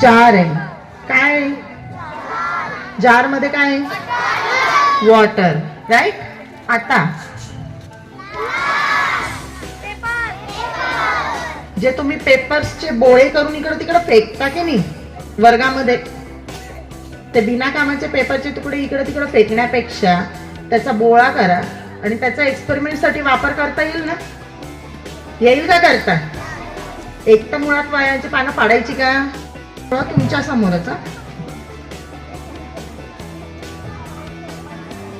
जार आहे. काय? जारमध्ये काय? आहे वॉटर. राईट आता. जे तुम्ही पेपर्सचे बोळे करून इकडे तिकडे फेकता की नाही वर्गामध्ये ते बिना कामाचे पेपरचे तुकडे इकडे तिकडे फेकण्यापेक्षा त्याचा बोळा करा आणि त्याचा एक्सपेरिमेंटसाठी वापर करता येईल ना? येईल का करता? एक तर मुळात वायाची पानं पाडायची का? तुमच्या समोरच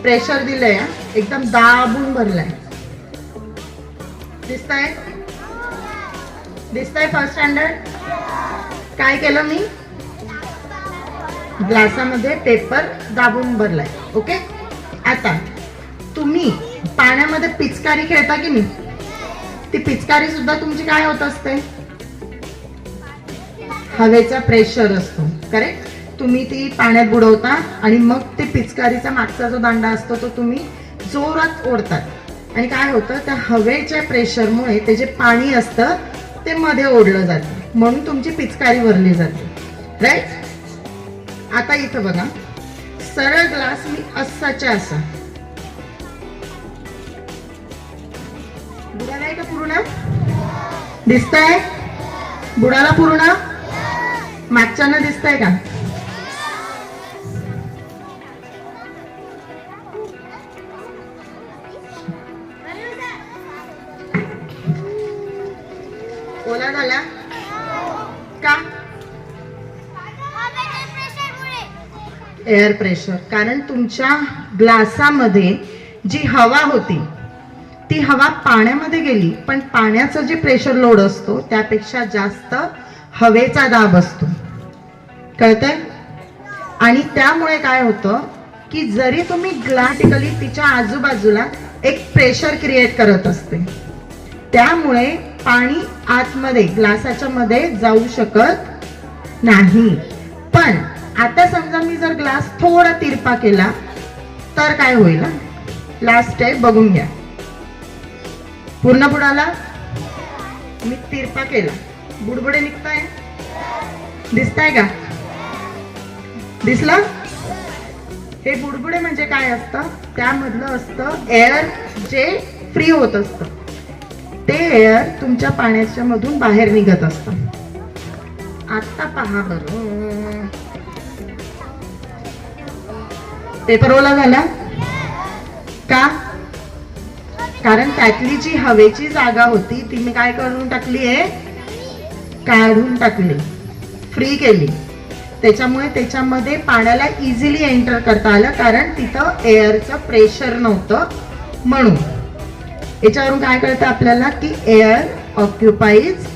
प्रेशर दिलंय एकदम दाबून भरलाय. दिसताय? दिसतंय फर्स्ट स्टँडर्ड काय केलं मी? ग्लासामध्ये पेपर दाबून भरलाय. ओके आता तुम्ही पाण्यामध्ये पिचकारी खेळता की नाही? ती पिचकारी सुद्धा तुमची काय होत असते? हवेचा प्रेशर असतो करेक्ट तुम्ही ती पाण्यात बुडवता आणि मग ते पिचकारीचा मागचा जो दांडा असतो तो तुम्ही जोरात ओढतात. आणि काय होतं त्या हवेच्या प्रेशरमुळे ते जे पाणी असतं ते मध्ये ओढलं जातं. म्हणून तुमची पिचकारी भरली जाते. राईट आता इथं बघा. सरळ ग्लास मी असाच्या असा. आहे का पूर्ण? दिसतंय? बुडाला पूर्ण? मागच्यानं दिसतंय का? ओला झाला? का? एअर प्रेशर कारण तुमच्या ग्लासामध्ये जी हवा होती ती हवा पाण्यामध्ये गेली. पण पाण्याचं जे प्रेशर लोड असतो त्यापेक्षा जास्त हवेचा दाब असतो. कळतंय? आणि त्यामुळे काय होतं की जरी तुम्ही ग्लाटिकली तिच्या आजूबाजूला एक प्रेशर क्रिएट करत असते त्यामुळे पाणी आतमध्ये ग्लासाच्या मध्ये जाऊ शकत नाही. पण आता समजा मी जर ग्लास थोडा तिरपा केला तर काय होईल लास्ट टाईप बघून घ्या. पूर्ण बुडाला? मी तिरपा केला. बुडबुडे निघताय? दिसताय का? दिसलं? हे बुडबुडे म्हणजे काय असतं? त्यामधलं असतं एअर जे फ्री होत असतं. ते एअर तुमच्या पाण्याच्या मधून बाहेर निघत असतं. आता पहा बरं. पेपर ओला झाला? का? कारण त्यातली जी हवेची जागा होती ती मी काय करून टाकली आहे काढून टाकली. फ्री केली. त्याच्यामुळे त्याच्यामध्ये पाण्याला इझिली एंटर करता आलं कारण तिथं एअरचं प्रेशर नव्हतं म्हणून. याच्यावरून काय कळतं आपल्याला की एअर ऑक्युपाईज